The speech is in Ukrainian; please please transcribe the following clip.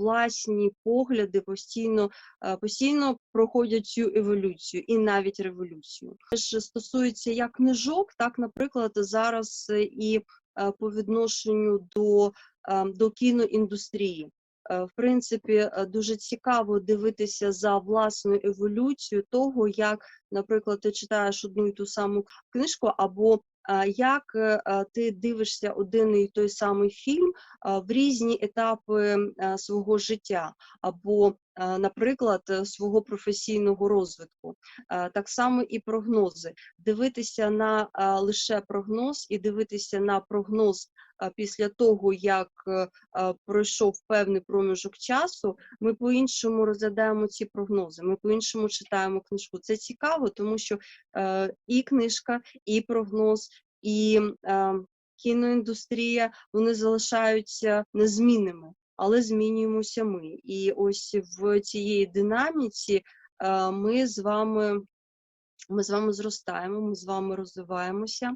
власні погляди постійно, е, постійно проходять цю еволюцію і навіть революцію. Це ж стосується як книжок, так, наприклад, зараз і е, по відношенню до, е, до кіноіндустрії. В принципі, дуже цікаво дивитися за власною еволюцією того, як, наприклад, ти читаєш одну і ту саму книжку, або як е, ти дивишся один і той самий фільм в різні етапи свого життя, або, наприклад, е, свого професійного розвитку. Так само і прогнози. Дивитися на лише прогноз і дивитися на прогноз після того, як е, пройшов певний проміжок часу, ми по-іншому розглядаємо ці прогнози. Ми по-іншому читаємо книжку. Це цікаво, тому що е, і книжка, і прогноз, і кіноіндустрія вони залишаються незмінними, але змінюємося ми. І ось в цієї динаміці е, ми з вами. Ми з вами зростаємо, ми з вами розвиваємося.